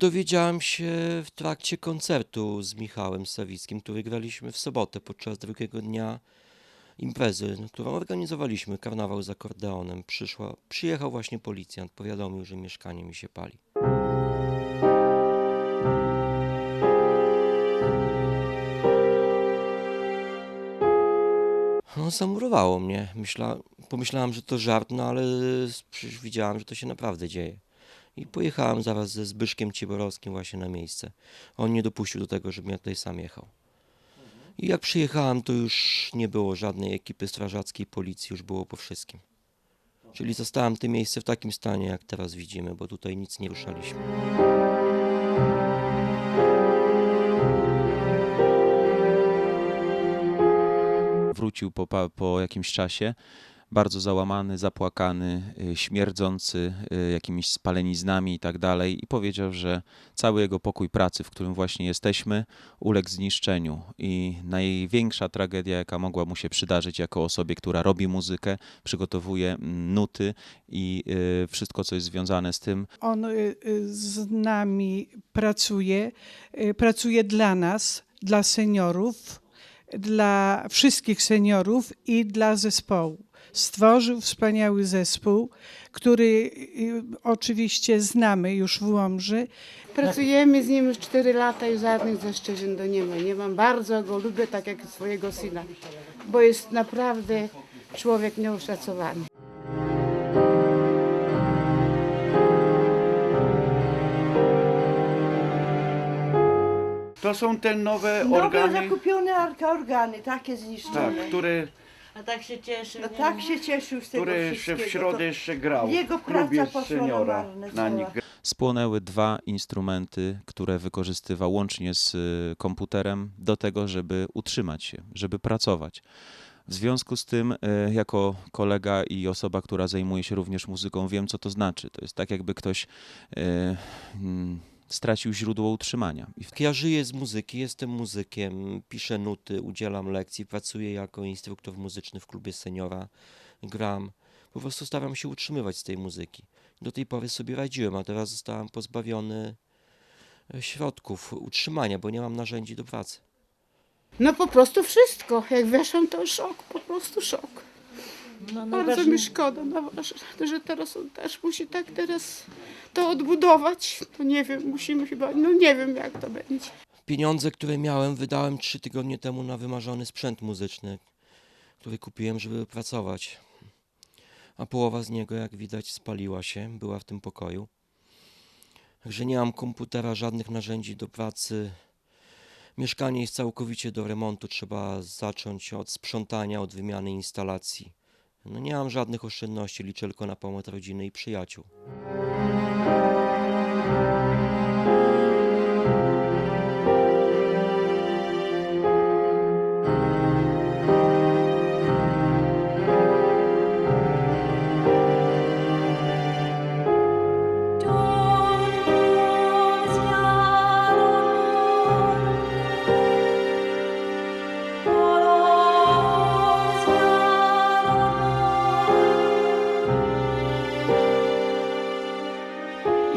Dowiedziałem się w trakcie koncertu z Michałem Sawickim, który graliśmy w sobotę podczas drugiego dnia imprezy, którą organizowaliśmy, karnawał z akordeonem. Przyszła, przyjechał właśnie policjant, powiadomił, że mieszkanie mi się pali. No, zamurowało mnie. Myśla, pomyślałem, że to żart, no ale przecież widziałem, że to się naprawdę dzieje. I pojechałem zaraz ze Zbyszkiem Ciborowskim właśnie na miejsce. On nie dopuścił do tego, żebym ja tutaj sam jechał. I jak przyjechałem, to już nie było żadnej ekipy strażackiej, policji, już było po wszystkim. Czyli zostałem tym miejsce w takim stanie, jak teraz widzimy, bo tutaj nic nie ruszaliśmy. Wrócił po, po jakimś czasie, bardzo załamany, zapłakany, y, śmierdzący y, jakimiś spaleniznami i tak dalej, i powiedział, że cały jego pokój pracy, w którym właśnie jesteśmy, uległ zniszczeniu. I największa tragedia, jaka mogła mu się przydarzyć jako osobie, która robi muzykę, przygotowuje mm, nuty i y, wszystko, co jest związane z tym, On z nami pracuje, pracuje dla nas, dla seniorów, dla wszystkich seniorów i dla zespołu. Stworzył wspaniały zespół, który y, oczywiście znamy już w Łomży. Pracujemy z nim już 4 lata i żadnych zastrzeżeń do nie ma. Nie mam. Bardzo go lubię, tak jak swojego syna, bo jest naprawdę człowiek nieoszacowany. To są te nowe Nowe organy, zakupione arka organy, takie zniszczone. tak, które, A tak się cieszy. No nie? tak się cieszył z tego które jeszcze wszystkiego. w środę jeszcze grał Jego w klubie praca poszła na seniora. marne Na nich spłonęły dwa instrumenty, które wykorzystywał łącznie z y, komputerem do tego, żeby utrzymać się, żeby pracować. W związku z tym, y, jako kolega i osoba, która zajmuje się również muzyką, wiem, co to znaczy. To jest tak, jakby ktoś y, mm, stracił źródło utrzymania. Ja żyję z muzyki, jestem muzykiem, piszę nuty, udzielam lekcji, pracuję jako instruktor muzyczny w klubie seniora, gram. Po prostu staram się utrzymywać z tej muzyki. Do tej pory sobie radziłem, a teraz zostałem pozbawiony e, środków utrzymania, bo nie mam narzędzi do pracy. No po prostu wszystko. Jak weszłam, to szok, po prostu szok. No, Bardzo najważniej- mi szkoda, no, że, że teraz on też musi tak teraz to odbudować. To nie wiem, musimy chyba, no nie wiem jak to będzie. Pieniądze, które miałem, wydałem trzy tygodnie temu na wymarzony sprzęt muzyczny, który kupiłem, żeby pracować. A połowa z niego, jak widać, spaliła się, była w tym pokoju. Także nie mam komputera, żadnych narzędzi do pracy. Mieszkanie jest całkowicie do remontu, trzeba zacząć od sprzątania, od wymiany instalacji. No nie mam żadnych oszczędności, liczę tylko na pomoc rodziny i przyjaciół.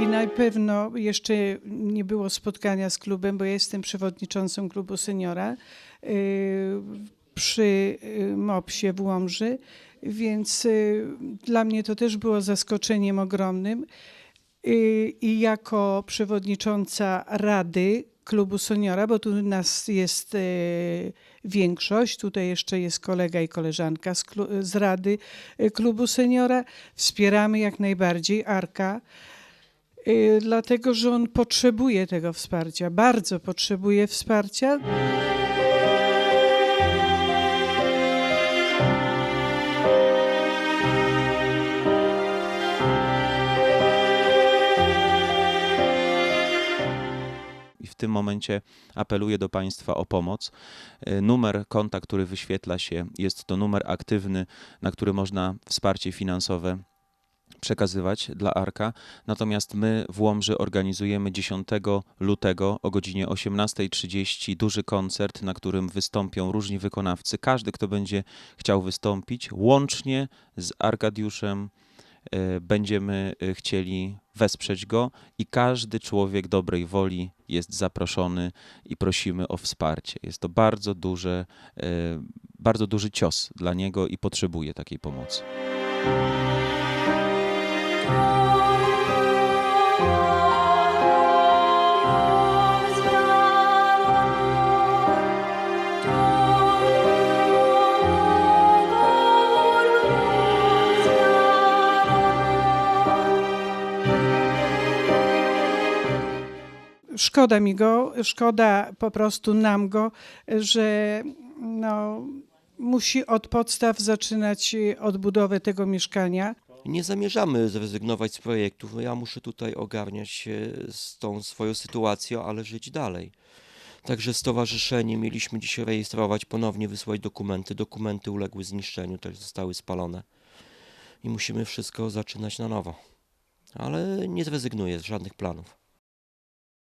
I na pewno jeszcze nie było spotkania z klubem, bo ja jestem przewodniczącą klubu seniora y, przy y, MOPS-ie w Łomży, więc y, dla mnie to też było zaskoczeniem ogromnym. I jako przewodnicząca Rady Klubu Seniora, bo tu nas jest większość, tutaj jeszcze jest kolega i koleżanka z, z Rady Klubu Seniora, wspieramy jak najbardziej Arka. Y, dlatego że on potrzebuje tego wsparcia, bardzo potrzebuje wsparcia. W tym momencie apeluję do Państwa o pomoc. E, Numer konta, który wyświetla się, jest to numer aktywny, na który można wsparcie finansowe przekazywać dla Arka. Natomiast my w Łomży organizujemy 10 lutego o godzinie 18.30 duży koncert, na którym wystąpią różni wykonawcy. Każdy, kto będzie chciał wystąpić, łącznie z Arkadiuszem e, będziemy e, chcieli wesprzeć go i każdy człowiek dobrej woli jest zaproszony i prosimy o wsparcie. Jest to bardzo duże, e, bardzo duży cios dla niego i potrzebuje takiej pomocy. Szkoda mi go, szkoda po prostu nam go, że no, musi od podstaw zaczynać odbudowę tego mieszkania. Nie zamierzamy zrezygnować z projektów. Ja muszę tutaj ogarniać się z tą swoją sytuacją, ale żyć dalej. Także stowarzyszenie mieliśmy dzisiaj rejestrować, ponownie wysłać dokumenty. Dokumenty uległy zniszczeniu, też zostały spalone. I musimy wszystko zaczynać na nowo. Ale nie zrezygnuję z żadnych planów.